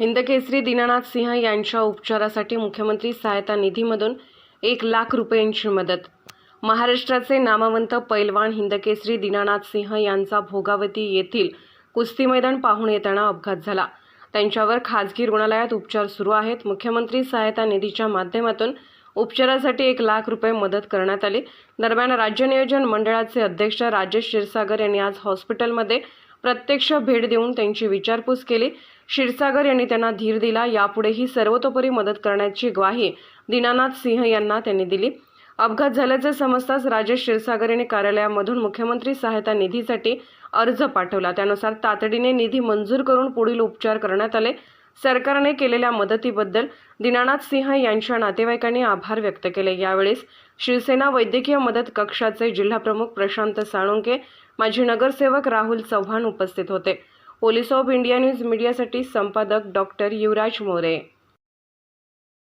हिंदकेसरी दीनानाथ सिंह यांच्या उपचारासाठी मुख्यमंत्री सहायता निधीमधून एक लाख रुपयांची मदत. महाराष्ट्राचे नामवंत पैलवान हिंदकेसरी दीनानाथ सिंह यांचा भोगावती येथील कुस्ती मैदान पाहून येताना अपघात झाला. त्यांच्यावर खाजगी रुग्णालयात उपचार सुरू आहेत. मुख्यमंत्री सहायता निधीच्या माध्यमातून उपचारासाठी एक लाख रुपये मदत करण्यात आली. दरम्यान राज्य नियोजन मंडळाचे अध्यक्ष राजेश क्षीरसागर यांनी आज हॉस्पिटलमध्ये प्रत्यक्ष भेट देऊन त्यांची विचारपूस केली. क्षीरसागर यांनी त्यांना धीर दिला. यापुढेही सर्वतोपरी मदत करण्याची ग्वाही दीनानाथ सिंह यांना त्यांनी दिली. अपघात झाल्याचे समजताच राजेश क्षीरसागर यांनी कार्यालयामधून मुख्यमंत्री सहायता निधीसाठी अर्ज पाठवला. त्यानुसार तातडीने निधी मंजूर करून पुढील उपचार करण्यात आले. सरकारने केलेल्या मदतीबद्दल दीनानाथ सिंह यांच्या नातेवाईकांनी आभार व्यक्त केले. यावेळेस शिवसेना वैद्यकीय मदत कक्षाचे जिल्हाप्रमुख प्रशांत साळुंके माजी नगरसेवक राहुल चव्हाण उपस्थित होते. पोलीस ऑफ इंडिया न्यूज मीडियासाठी संपादक डॉक्टर युवराज मोरे.